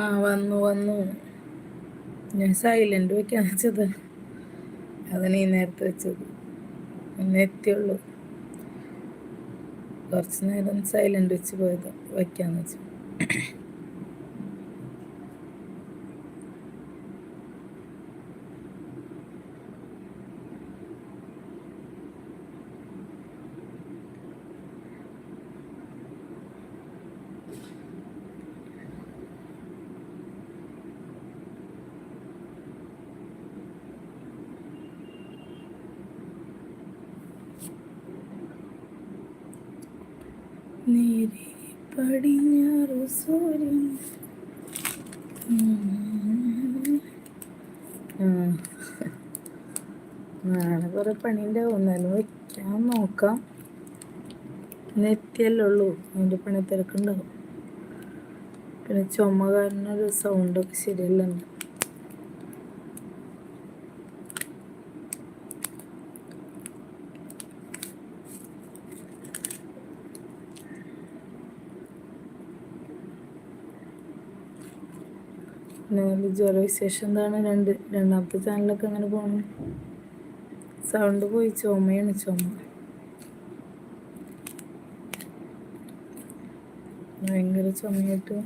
ആ വന്നു വന്നു. ഞാൻ സൈലന്റ് വയ്ക്കാൻ വെച്ചത് അതിന് ഈ നേരത്തെ വെച്ചത്. എന്നെ എത്തിയുള്ളൂ കുറച്ച് നേരം സൈലന്റ് വെച്ച് പോയത് വെക്കാന്ന് വെച്ചു. നേരെ പടിഞ്ഞാറു സൂര്യൻ നാളെ കുറെ പണിന്റെ ഒന്നാലും വെക്കാൻ നോക്കാം. നെറ്റിയല്ലേ ഉള്ളൂ അതിന്റെ പണി തിരക്കുണ്ടാവും പിന്നെ ചുമ കാരണം ഒരു സൗണ്ടൊക്കെ ശരിയല്ലുണ്ട് ജ്വര വിശേഷം എന്താണ് രണ്ട്. രണ്ടാമത്തെ ചാനലൊക്കെ അങ്ങനെ പോകണം സൗണ്ട് പോയി. ചുമയാണ് ചുമ. ഭയങ്കര ചുമയായിട്ട്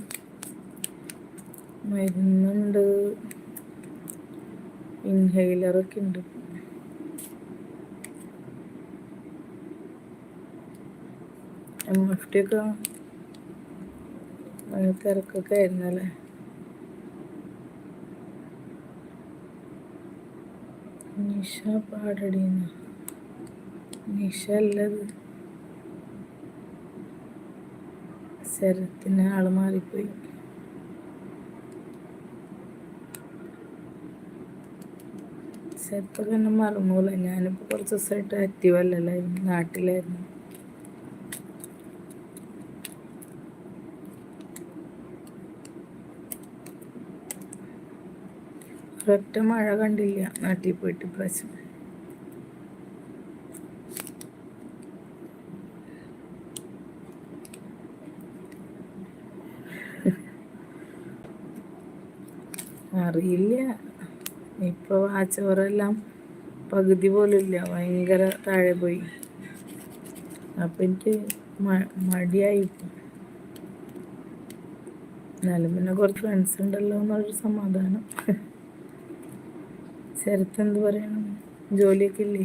മരുന്നുണ്ട്. ഇൻഹെയിലറൊക്കെ ഉണ്ട്. എം എഫ് ടി ഒക്കെ തിരക്കൊക്കെ ആയിരുന്നല്ലേ? നിഷ പാടടിയെന്ന നിഷ അല്ലത്. ശരത്തിന് ആൾ മാറിപ്പോയി. ശരത്തൊക്കെ എന്നെ മറന്നൂല ഞാനിപ്പോൾ കുറച്ച് ദിവസമായിട്ട് ആക്റ്റീവ് അല്ലല്ലായിരുന്നു നാട്ടിലായിരുന്നു. ഒരൊറ്റ മഴ കണ്ടില്ല നാട്ടിൽ പോയിട്ട് പ്രാവശ്യം അറിയില്ല. ഇപ്പൊ ആ ചോറെല്ലാം പകുതി പോലും ഇല്ല ഭയങ്കര താഴെ പോയി. അപ്പൊ എനിക്ക് മടിയായി എന്നാലും പിന്നെ കുറച്ച് ഫ്രണ്ട്സ് ഉണ്ടല്ലോ എന്നുള്ളൊരു സമാധാനം. ശരത്ത് എന്ത് പറയണം ജോലിയൊക്കെ ഇല്ലേ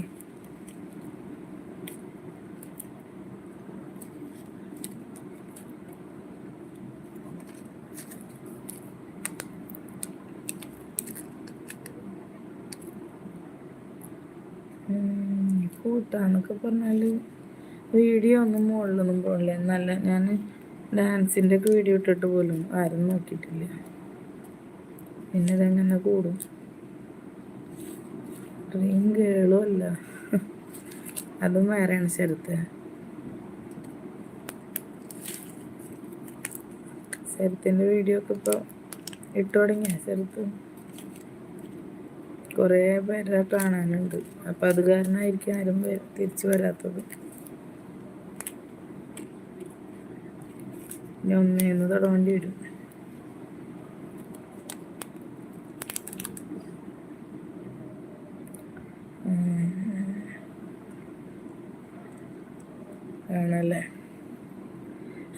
കൂട്ടാന്നൊക്കെ പറഞ്ഞാൽ വീഡിയോ ഒന്നും മുകളിലൊന്നും പോകില്ല എന്നല്ല ഞാൻ ഡാൻസിന്റെ ഒക്കെ വീഡിയോ ഇട്ടിട്ട് പോലും ആരും നോക്കിയിട്ടില്ല. പിന്നെ ഇതെങ്ങനെ കൂടും? ഡ്രീം കേളുമല്ല അതും വേറെയാണ് ശരത്ത്. ശരത്തിന്റെ വീഡിയോ ഒക്കെ ഇപ്പോൾ ഇട്ടു തുടങ്ങിയ? ശരത്ത്? കുറേ പേരെ കാണാനുണ്ട്. അപ്പം അത് കാരണമായിരിക്കും ആരും തിരിച്ചു വരാത്തത്. ഇനി ഒന്നേന്ന് തുടങ്ങേണ്ടി വരും. ആണല്ലേ?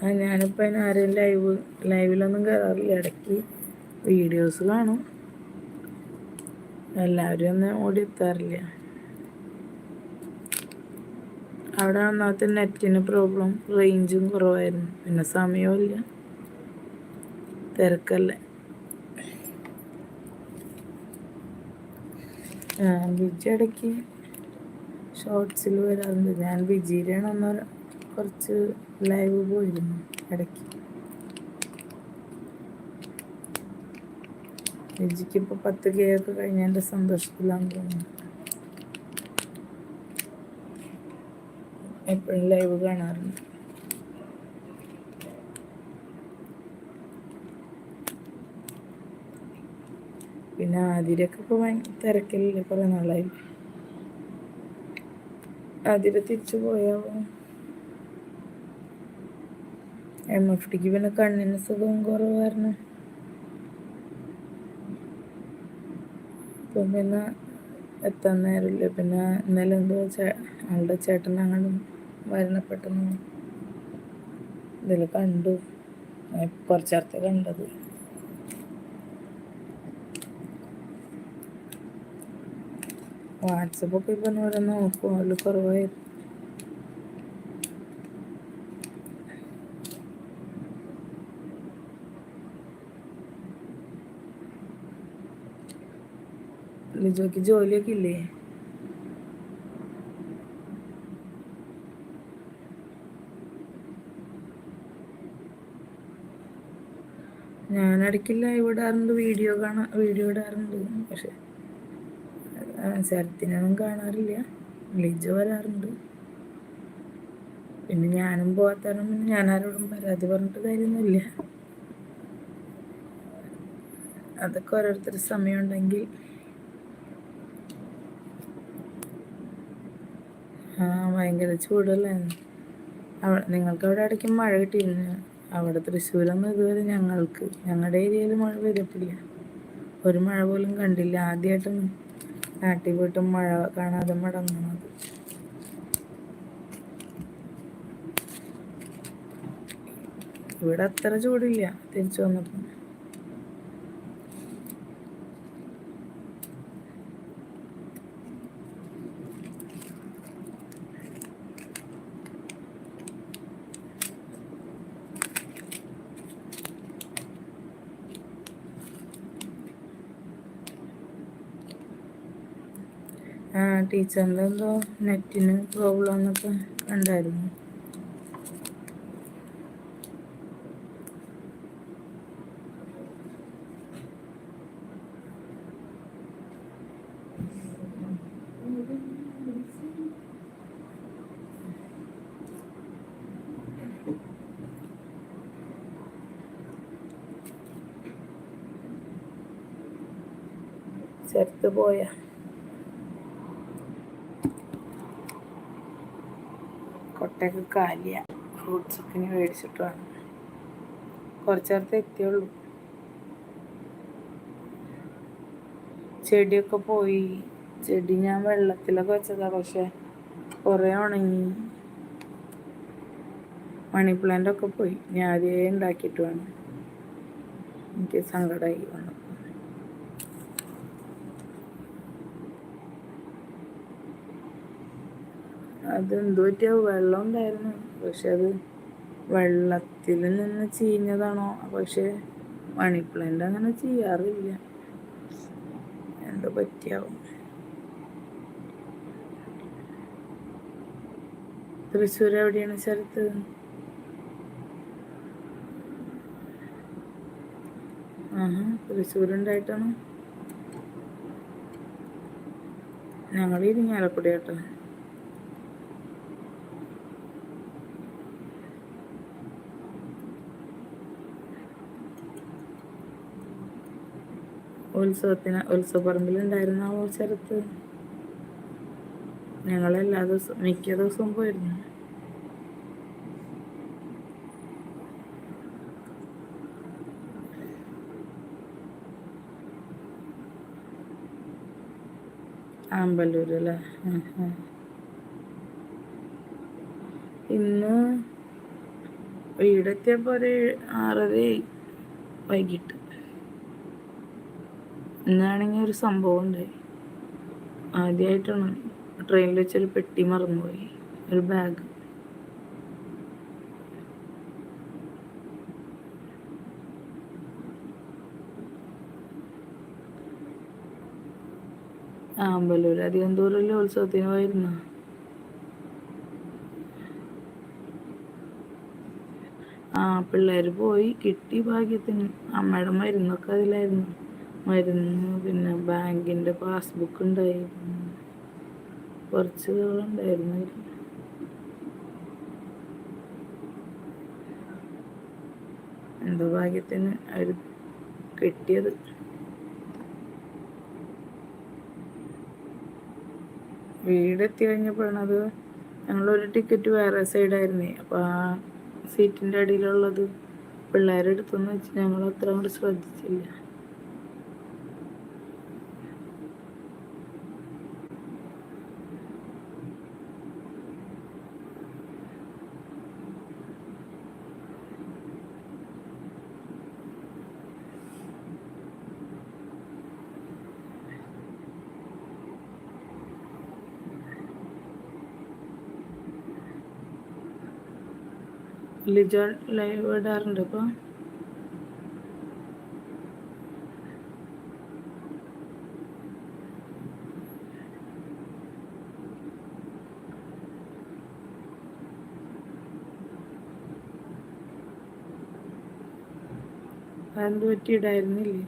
ആ ഞാനിപ്പോൾ അതിന് ആരെയും ലൈവ് ലൈവിലൊന്നും കയറാറില്ല ഇടയ്ക്ക് വീഡിയോസ് കാണും. എല്ലാവരും ഒന്നും ഓടി എത്താറില്ല. അവിടെ ഒന്നാമത്തെ നെറ്റിന് പ്രോബ്ലം റേഞ്ചും കുറവായിരുന്നു. പിന്നെ സമയവും തിരക്കല്ലേ? ബിജി ഇടയ്ക്ക് ഷോർട്സിൽ വരാറുണ്ട്. ഞാൻ ബിജിയിലാണ് ഒന്ന് കുറച്ച് ലൈവ് പോയിരുന്നു ഇടയ്ക്ക്. ബിജിക്ക് ഇപ്പോൾ പത്ത് കെ ഒക്കെ കഴിഞ്ഞതിന്റെ സന്തോഷത്തിലാണെന്ന് തോന്നുന്നു. എപ്പോഴും ലൈവ് കാണാറുണ്ട്. പിന്നെ ആതിരൊക്കെ ഇപ്പോൾ ഭയങ്കര തിരക്കില്ലേ കുറേ നാളായി. ആതിര തിരിച്ചു പോയാവോ എം എഫ് ഡിക്ക് പിന്നെ കണ്ണിന് സുഖം കുറവ് കാരണം അപ്പം പിന്നെ എത്താൻ നേരമില്ല. പിന്നെ ഇന്നലെ എന്തോ ചേ ആളുടെ ചേട്ടൻ അങ്ങനെ മരണപ്പെട്ടെന്ന് ഇതിൽ കണ്ടു. കുറച്ച് നേരത്തെ കണ്ടത്. വാട്സപ്പൊക്കെ ഇപ്പം ഓരോ നോക്കും. അതിൽ കുറവായിരുന്നു ലിജോക്ക് ജോലിയൊക്കെ ഇല്ലേ? ഞാൻ ഇവിടെ ഇടാറുണ്ട് വീഡിയോ കാണാ വീഡിയോ ഇടാറുണ്ട്. പക്ഷെ ശരത്തിനൊന്നും കാണാറില്ല. ലിജോ വരാറുണ്ട്. പിന്നെ ഞാനും പോകാത്തതാണ് പിന്നെ ഞാൻ ആരോടും പരാതി പറഞ്ഞിട്ട് കാര്യമൊന്നുമില്ല. അതൊക്കെ ഓരോരുത്തർ സമയമുണ്ടെങ്കിൽ ആ ഭയങ്കര ചൂടല്ലേ? നിങ്ങൾക്ക് അവിടെ ഇടയ്ക്ക് മഴ കിട്ടിയിരുന്നു? അവിടെ തൃശ്ശൂരൊന്നും ഇതുവരെ ഞങ്ങൾക്ക് ഞങ്ങളുടെ ഏരിയയിൽ മഴ പെയ്തിട്ടില്ല. ഒരു മഴ പോലും കണ്ടില്ല. ആദ്യമായിട്ടും നാട്ടിൽ പോയിട്ട് മഴ കാണാതെ മടങ്ങുന്നത്. ഇവിടെ അത്ര ചൂടില്ല. തിരിച്ചു വന്നപ്പോൾ ടീച്ചറിന്റെ എന്തോ നെറ്റിന് പ്രോബ്ലം എന്നൊക്കെ ഉണ്ടായിരുന്നു ചേർത്ത് പോയാ. കൊട്ടയൊക്കെ കാലിയ. ഫ്രൂട്ട്സൊക്കെ ഇനി മേടിച്ചിട്ട് വേണം. കുറച്ച് നേരത്തെ എത്തിയുള്ളൂ. ചെടിയൊക്കെ പോയി. ചെടി ഞാൻ വെള്ളത്തിലൊക്കെ വെച്ചതാ. പക്ഷെ കുറേ ഉണങ്ങി. മണി പ്ലാന്റ് ഒക്കെ പോയി. ഞാൻ അതേ ഉണ്ടാക്കിയിട്ട് വേണം. എനിക്ക് സങ്കടമായി വന്നു. അത് എന്തു വെള്ളം ഉണ്ടായിരുന്നു. പക്ഷെ അത് വെള്ളത്തിൽ നിന്ന് ചീഞ്ഞതാണോ? പക്ഷെ മണി പ്ലാന്റ് അങ്ങനെ ചെയ്യാറില്ല. എന്തോ പറ്റിയാവും. തൃശ്ശൂർ എവിടെയാണ് സ്ഥലത്ത്? ആഹാ തൃശ്ശൂരുണ്ടായിട്ടാണ് ഞങ്ങൾ ഇരിങ്ങാലക്കുടി കേട്ടോ ഉത്സവത്തിന് ഉത്സവപ്പറമ്പിലുണ്ടായിരുന്ന ആ സ്ഥലത്ത് ഞങ്ങളെല്ലാ ദിവസവും മിക്ക ദിവസവും പോയിരുന്നു. ആമ്പല്ലൂർ അല്ലേ? ഇന്ന് വീടെത്തിയപ്പോൾ ഒരു ആറര വൈകിട്ട്. ഇന്നാണെങ്കിൽ ഒരു സംഭവം ഉണ്ടായി. ആദ്യമായിട്ടാണ് ട്രെയിനിൽ വെച്ചൊരു പെട്ടി മറന്നുപോയി ഒരു ബാഗ് ആമ്പലൂർ അധികം ദൂരമല്ലേ ഉത്സവത്തിന് പോയിരുന്ന? ആ പിള്ളേർ പോയി കിട്ടി ഭാഗ്യത്തിന്. അമ്മയുടെ മരുന്നൊക്കെ അതിലായിരുന്നു. മരുന്ന് പിന്നെ ബാങ്കിന്റെ പാസ്ബുക്ക് ഉണ്ടായിരുന്നു. കുറച്ച് ഉണ്ടായിരുന്നു എന്തോ ഭാഗ്യത്തിന് അവർ കിട്ടിയത്. വീടെത്തി കഴിഞ്ഞപ്പോഴാണ് അത് ഞങ്ങളൊരു ടിക്കറ്റ് വേറെ സൈഡായിരുന്നേ അപ്പോൾ ആ സീറ്റിന്റെ അടിയിലുള്ളത് പിള്ളേരെടുത്തെന്ന് വെച്ച് ഞങ്ങൾ അത്ര അങ്ങോട്ട് ശ്രദ്ധിച്ചില്ല. ലിജോ ലൈവ് ഇടാറുണ്ട് ഇപ്പോൾ എന്ത് പറ്റി ഇടായിരുന്നില്ലേ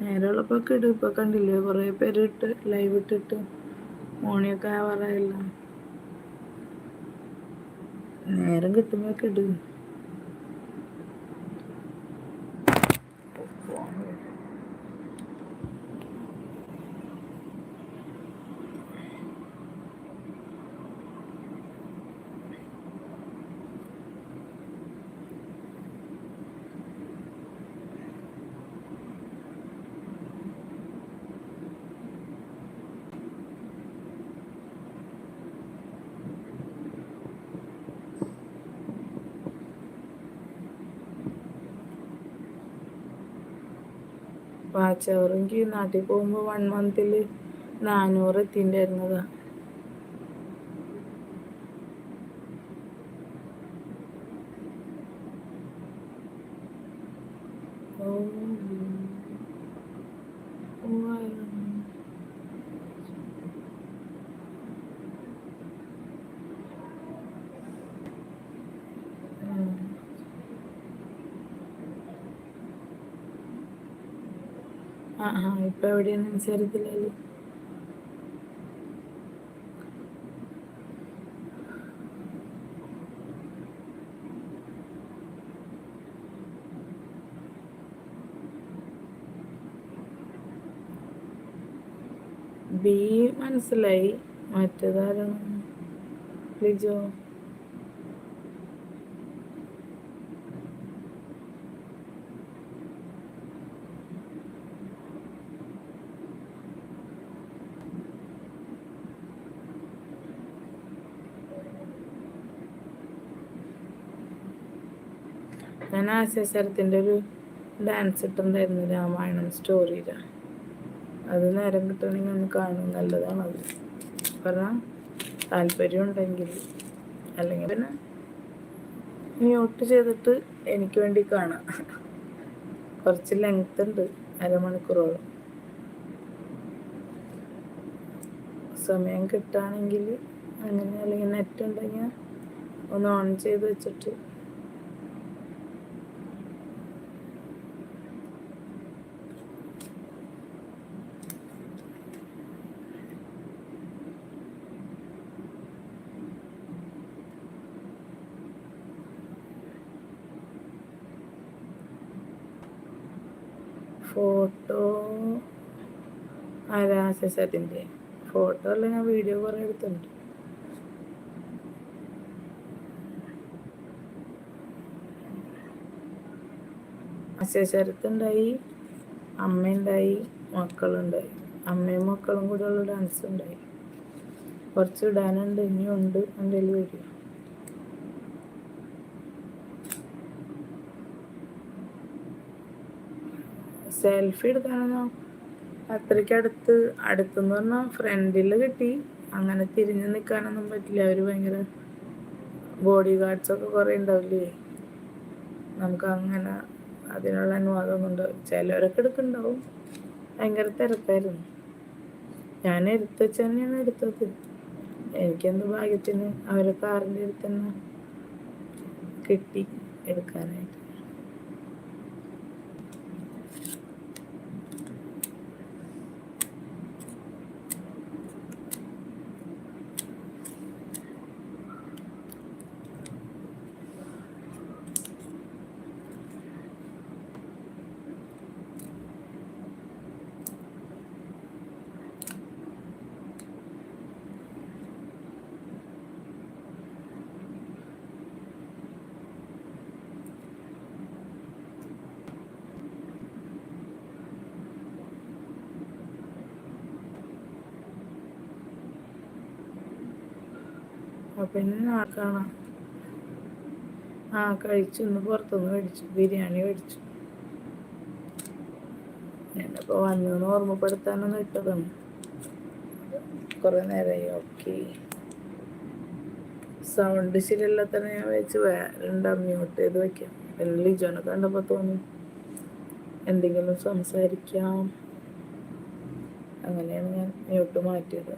നേരമുള്ളപ്പോൾ ഇടും. ഇപ്പൊ കണ്ടില്ലേ കുറേ പേര് ഇട്ട് ലൈവ് ഇട്ടിട്ട് മോണിയൊക്കെ ആവാറായില്ല നേരം കിട്ടുമ്പോഴൊക്കെ ഇടും. വാച്ച് എനിക്ക് നാട്ടിൽ പോകുമ്പോൾ വൺ മന്തിൽ നാനൂറ് എത്തിണ്ടായിരുന്നതാ. ആ ആ ഇപ്പൊ എവിടെയാണ് വിചാരിക്കില്ലല്ലോ ബി മനസ്സിലായി. മറ്റേതാരാണ്? ലിജോ? ഞാൻ ഒരു ഡാൻസ് ഇട്ടുണ്ടായിരുന്നു രാമായണം സ്റ്റോറിയില അത് നേരം കിട്ടുകയാണെങ്കിൽ ഒന്ന് കാണും നല്ലതാണ് അത്. പറഞ്ഞാൽ താല്പര്യം ഉണ്ടെങ്കിൽ അല്ലെങ്കിൽ പിന്നെ മ്യൂട്ട് ചെയ്തിട്ട് എനിക്ക് വേണ്ടി കാണാം. കുറച്ച് ലെങ്ത് ഉണ്ട് അരമണിക്കൂറോളം. സമയം കിട്ടുകയാണെങ്കിൽ അങ്ങനെ അല്ലെങ്കിൽ നെറ്റ് ഉണ്ടെങ്കിൽ ഒന്ന് ഓൺ ചെയ്ത് വെച്ചിട്ട് ഫോട്ടോ. ആരാശത്തിന്റെ ഫോട്ടോ അല്ല ഞാൻ വീഡിയോ കുറേ എടുത്തിട്ടുണ്ട്. അശേഷരത്തുണ്ടായി അമ്മയുണ്ടായി മക്കളുണ്ടായി. അമ്മയും മക്കളും കൂടെ ഉള്ള ഡാൻസ് ഉണ്ടായി. കുറച്ച് ഇടാനുണ്ട് ഇനിയുണ്ട് എന്റെ വീഡിയോ സെൽഫി എടുക്കാനൊന്നും അത്രയ്ക്ക് അടുത്ത് അടുത്തെന്ന് പറഞ്ഞാൽ ഫ്രണ്ടിൽ കിട്ടി. അങ്ങനെ തിരിഞ്ഞു നിൽക്കാനൊന്നും പറ്റില്ല. അവർ ഭയങ്കര ബോഡി ഗാർഡ്സൊക്കെ കുറേ ഉണ്ടാവില്ലേ നമുക്ക് അങ്ങനെ അതിനുള്ള അനുവാദമൊന്നും ഉണ്ടാവും ചിലവരൊക്കെ എടുക്കുന്നുണ്ടാവും. ഭയങ്കര തിരക്കായിരുന്നു. ഞാൻ എടുത്ത് വെച്ച് തന്നെയാണ് എടുത്തത്. എനിക്കെന്ത് ഭാഗ്യത്തിന് അവരെ കാറിന്റെ അടുത്ത് തന്നെ കിട്ടി എടുക്കാനായിട്ട്. പിന്നെ കാണാം ആ കഴിച്ചു. ഇന്ന് പുറത്തുനിന്ന് കഴിച്ചു ബിരിയാണി കഴിച്ചു ഞാനിപ്പോൾ വന്നതെന്ന് ഓർമ്മപ്പെടുത്താനൊന്നും ഇട്ടതാണ് കുറേ നേരമായി ഓക്കെ. സൗണ്ട് ശരിയല്ലാത്തന്നെ ഞാൻ വെച്ച് വേറെ മ്യൂട്ട് ചെയ്ത് വെക്കാം. പിന്നെ ലിജോനെ കണ്ടപ്പോൾ തോന്നി. എന്തെങ്കിലും സംസാരിക്കാം. അങ്ങനെയാണ് ഞാൻ മ്യൂട്ട് മാറ്റിയത്.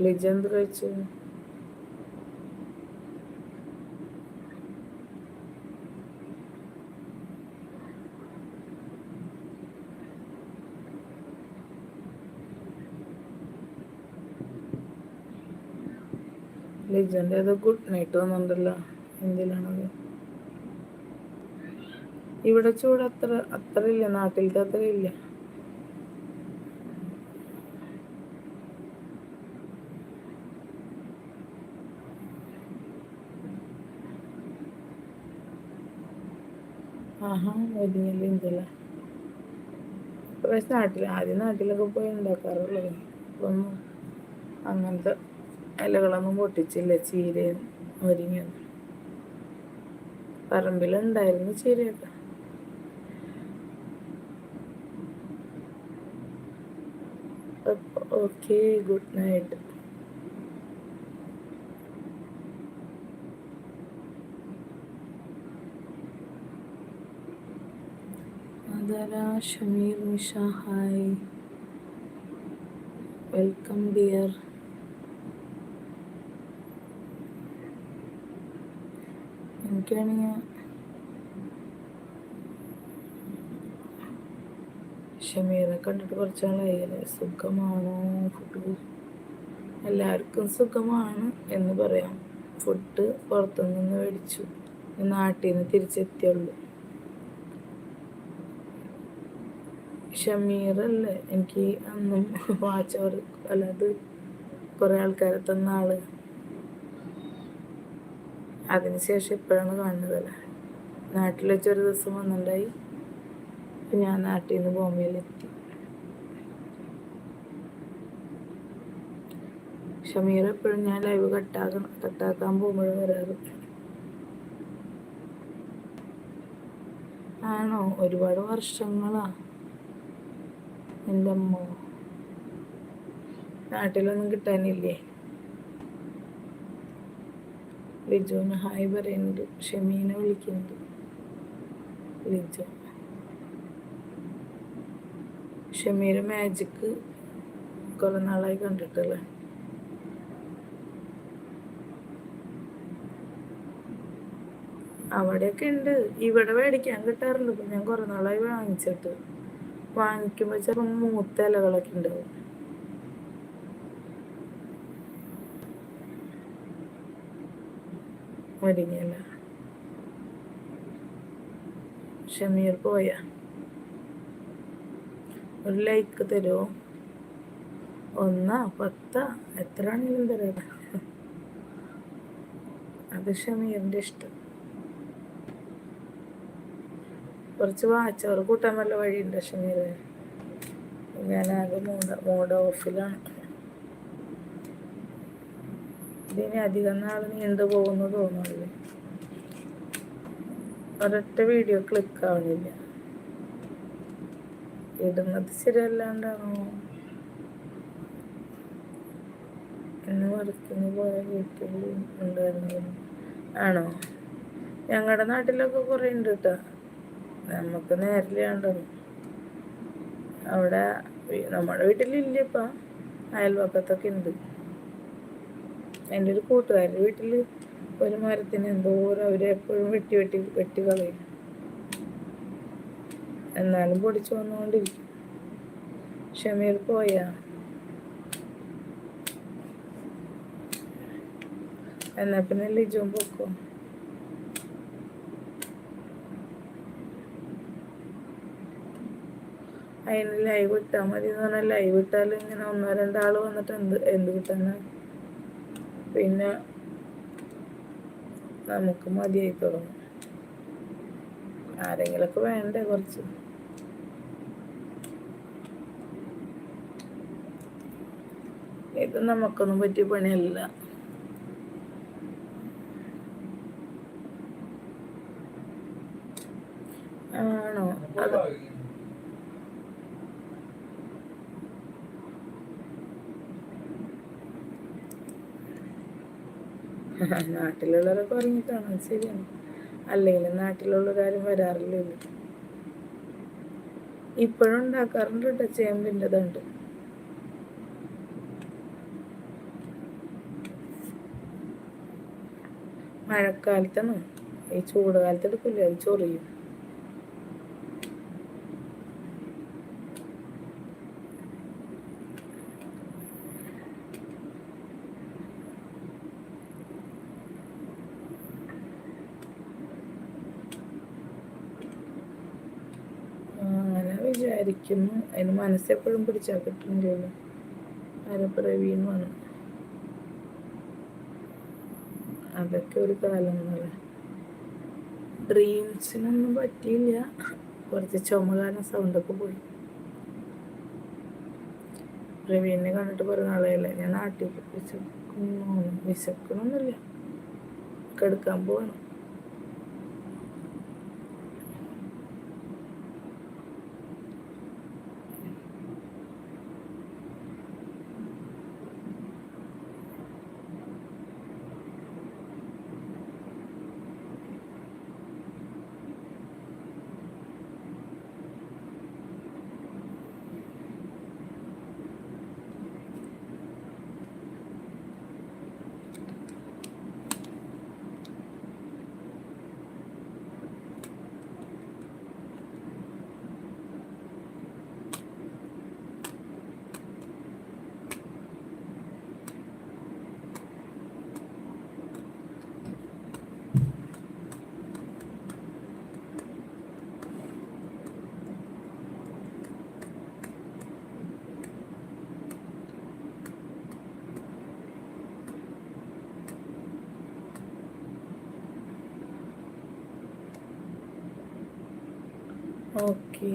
ലിജ എന്ത് കഴിച്ചു. ലിജന്റെ ഏതോ ഗുഡ് നൈറ്റ് വന്നിട്ടുണ്ടല്ലോ എന്തിലാണത് ഇവിടെ ചൂട് അത്ര അത്ര ഇല്ല നാട്ടിലത്തെ അത്ര ഇല്ല ആഹാ ഒതുങ്ങില്ല എന്തല്ല പക്ഷെ നാട്ടിൽ ആദ്യം നാട്ടിലൊക്കെ പോയി ഉണ്ടാക്കാറുള്ളത് ഇപ്പൊന്നും അങ്ങനത്തെ ഇലകളൊന്നും പൊട്ടിച്ചില്ല ചീരയും മുരിങ്ങയൊന്നും പറമ്പിലുണ്ടായിരുന്നു ചീരയൊക്കെ. ഓക്കെ ഗുഡ് നൈറ്റ് അതാരാ Shameer Misha hi welcome dear എനിക്കാണെങ്കിൽ ഷമീറെ കണ്ടിട്ട് കുറച്ച് നാളായില്ലേ? സുഖമാണോ? ഫുഡ് എല്ലാവർക്കും സുഖമാണ് എന്ന് പറയാം. ഫുഡ് പുറത്തുനിന്ന് മേടിച്ചു. നാട്ടിൽ നിന്ന് തിരിച്ചെത്തിയുള്ളൂ. ഷമീറല്ലേ എനിക്ക് അന്നും വാച്ചവർ അല്ലാതെ കുറേ ആൾക്കാരെ തന്ന ആൾ. അതിനുശേഷം ഇപ്പോഴാണ് കാണുന്നതല്ലേ നാട്ടിൽ വെച്ച് ഒരു ദിവസം വന്നിട്ടുണ്ടായി. ഞാൻ നാട്ടിൽ നിന്ന് ബോംബെയിലെത്തി ഷമീർ എപ്പോഴും ഞാൻ ലൈവ് കട്ടാക്കണം കട്ടാക്കാൻ പോകുമ്പോഴും വരാറ്. ആണോ? ഒരുപാട് വർഷങ്ങളാ. എന്റെ നാട്ടിലൊന്നും കിട്ടാനില്ലേ? ലിജുവിന് ഹായ് പറയുന്നുണ്ട് ഷമീനെ വിളിക്കുന്നുണ്ട് ലിജു. ഷമീർ മാജിക്ക് കുറെ നാളായി കണ്ടിട്ടല്ലേ? അവിടെയൊക്കെ ഉണ്ട്. ഇവിടെ മേടിക്കാൻ കിട്ടാറുണ്ട് ഞാൻ കുറെ നാളായി വാങ്ങിച്ചിട്ട്. വാങ്ങിക്കുമ്പോ ചിലപ്പോൾ മൂത്ത ഇലകളൊക്കെ ഉണ്ടാവും മുരിങ്ങയില ഷമീർ പോയ. ഒരു ലൈക്ക് തരുമോ ഒന്നാ പത്താ? എത്ര ആണെങ്കിലും തരാം. അത് ഷമീറിന്റെ ഇഷ്ടം. കുറച്ച് വാച്ചവർ കൂട്ടാൻ വല്ല വഴിയുണ്ട് ഷമീർ ഞാനാകെ മൂഡ് മൂഡ് ഓഫിലാണ്. ഇതിന് അധികം നാൾ നീണ്ടു പോകുന്നു തോന്നുന്നില്ലേ. ഒരൊറ്റ വീഡിയോ ക്ലിക്ക് ആവണില്ല. ഇടുന്നത് ശരിയല്ലാണ്ടാണോ? ഇന്ന് വർക്കിന് പോയ വീട്ടിൽ ഉണ്ടായിരുന്നു ആണോ? ഞങ്ങളുടെ നാട്ടിലൊക്കെ കുറേ ഉണ്ട് കേട്ടോ നമുക്ക് നേരില്ലാണ്ടൊന്നും അവിടെ നമ്മുടെ വീട്ടിലില്ല ഇപ്പൊ അയൽവക്കത്തൊക്കെ ഉണ്ട് എന്റെ ഒരു കൂട്ടുകാരുടെ വീട്ടിൽ ഒരു മരത്തിന് എന്തോരം അവരെപ്പോഴും വെട്ടി വെട്ടി വെട്ടി കളയും. എന്നാലും പൊടിച്ചു വന്നുകൊണ്ടിരിക്കും ഷമീർ പോയ? എന്നാ പിന്നെ ലിജും പൊക്കോ? അതിന് ലൈവ് ഇട്ടാൽ മതി എന്ന് പറഞ്ഞാൽ ലൈവ് ഇട്ടാൽ ഇങ്ങനെ ഒന്നോ രണ്ടാൾ വന്നിട്ട് എന്ത് എന്ത് കിട്ടാനാ? പിന്നെ നമുക്ക് മതിയായി തുടങ്ങും. ആരെങ്കിലൊക്കെ വേണ്ടേ കുറച്ച്? ഇത് നമുക്കൊന്നും പറ്റിയ പണിയല്ല ആണോ അത് നാട്ടിലുള്ളവരൊക്കെ ഉറങ്ങി കാണാൻ ശരിയാണ്. അല്ലെങ്കിൽ നാട്ടിലുള്ളവരാരും വരാറില്ലല്ലോ ഇപ്പോഴും ഉണ്ടാക്കാറുണ്ട് കേട്ടോ ചേമ്പിന്റെതുണ്ട് മഴക്കാലത്താണ് ഈ ചൂടുകാലത്ത് എടുക്കില്ല അത് ചൊറിയും അങ്ങനെ വിചാരിക്കുന്നു അതിന് മനസ്സെപ്പോഴും പിടിച്ചാൽ കിട്ടുന്നില്ലല്ലോ. ആരെ പ്രവീണുമാണ് അതൊക്കെ ഒരു കാലം എന്നല്ലേ ഡ്രീംസിനൊന്നും പറ്റിയില്ല. കുറച്ച് ചുമ കാരണം സൗണ്ടൊക്കെ പോയി. പ്രവീണിനെ കണ്ടിട്ട് കുറേ നാളെയല്ലേ ഞാൻ നാട്ടിൽ വിശക്കുന്നു വിശക്കണമെന്നില്ല കെടുക്കാൻ പോവാണ്. ഓക്കെ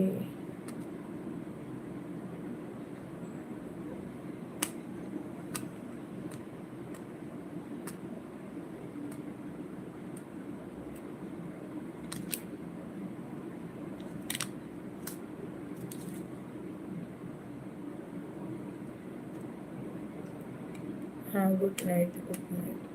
ആ good night good night